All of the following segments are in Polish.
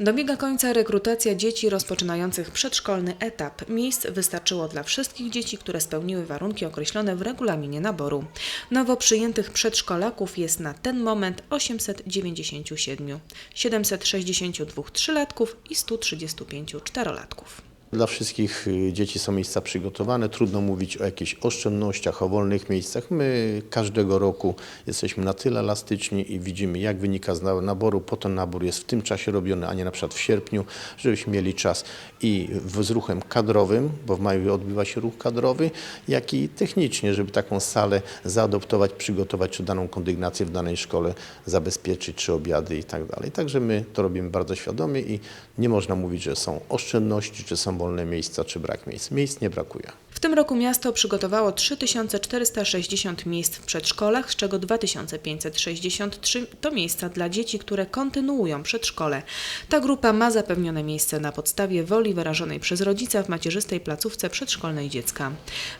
Dobiega końca rekrutacja dzieci rozpoczynających przedszkolny etap. Miejsc wystarczyło dla wszystkich dzieci, które spełniły warunki określone w regulaminie naboru. Nowo przyjętych przedszkolaków jest na ten moment 897, 762 trzylatków i 135 czterolatków. Dla wszystkich y, dzieci są miejsca przygotowane. Trudno mówić o jakichś oszczędnościach, o wolnych miejscach. My każdego roku jesteśmy na tyle elastyczni i widzimy, jak wynika z na- naboru. Po ten nabór jest w tym czasie robiony, a nie na przykład w sierpniu, żebyśmy mieli czas i z ruchem kadrowym, bo w maju odbywa się ruch kadrowy, jak i technicznie, żeby taką salę zaadoptować, przygotować, czy daną kondygnację w danej szkole zabezpieczyć, czy obiady i tak dalej. Także my to robimy bardzo świadomie i nie można mówić, że są oszczędności, czy są wolne miejsca, czy brak miejsc. Miejsc nie brakuje. W tym roku miasto przygotowało 3460 miejsc w przedszkolach, z czego 2563 to miejsca dla dzieci, które kontynuują przedszkole. Ta grupa ma zapewnione miejsce na podstawie woli wyrażonej przez rodzica w macierzystej placówce przedszkolnej dziecka.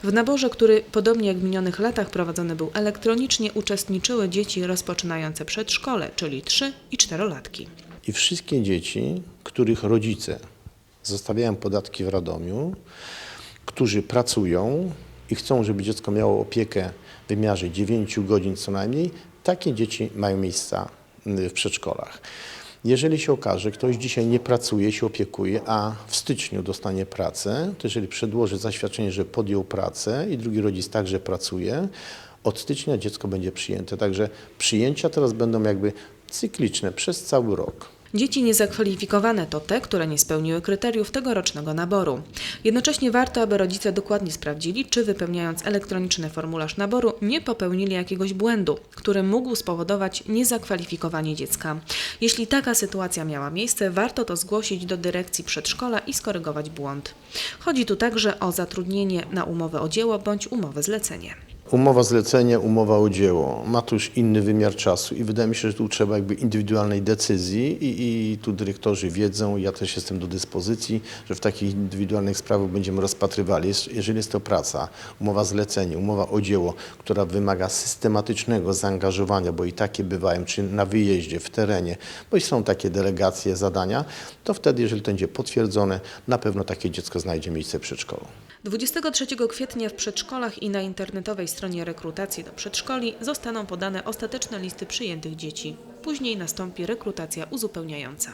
W naborze, który podobnie jak w minionych latach prowadzony był elektronicznie, uczestniczyły dzieci rozpoczynające przedszkole, czyli 3 i 4-latki. I wszystkie dzieci, których rodzice zostawiają podatki w Radomiu, którzy pracują i chcą, żeby dziecko miało opiekę w wymiarze 9 godzin co najmniej, takie dzieci mają miejsca y, w przedszkolach. Jeżeli się okaże, że ktoś dzisiaj nie pracuje, się opiekuje, a w styczniu dostanie pracę, to jeżeli przedłoży zaświadczenie, że podjął pracę i drugi rodzic także pracuje, od stycznia dziecko będzie przyjęte. Także przyjęcia teraz będą jakby cykliczne przez cały rok. Dzieci niezakwalifikowane to te, które nie spełniły kryteriów tegorocznego naboru. Jednocześnie warto, aby rodzice dokładnie sprawdzili, czy wypełniając elektroniczny formularz naboru nie popełnili jakiegoś błędu, który mógł spowodować niezakwalifikowanie dziecka. Jeśli taka sytuacja miała miejsce, warto to zgłosić do dyrekcji przedszkola i skorygować błąd. Chodzi tu także o zatrudnienie na umowę o dzieło bądź umowę zlecenie. Umowa zlecenia, umowa o dzieło ma tu już inny wymiar czasu i wydaje mi się, że tu trzeba jakby indywidualnej decyzji i, i tu dyrektorzy wiedzą, ja też jestem do dyspozycji, że w takich indywidualnych sprawach będziemy rozpatrywali. Jeżeli jest to praca, umowa zlecenia, umowa o dzieło, która wymaga systematycznego zaangażowania, bo i takie bywają, czy na wyjeździe, w terenie, bo i są takie delegacje, zadania, to wtedy, jeżeli to będzie potwierdzone, na pewno takie dziecko znajdzie miejsce przedszkolu. 23 kwietnia w przedszkolach i na internetowej stronie rekrutacji do przedszkoli zostaną podane ostateczne listy przyjętych dzieci. Później nastąpi rekrutacja uzupełniająca.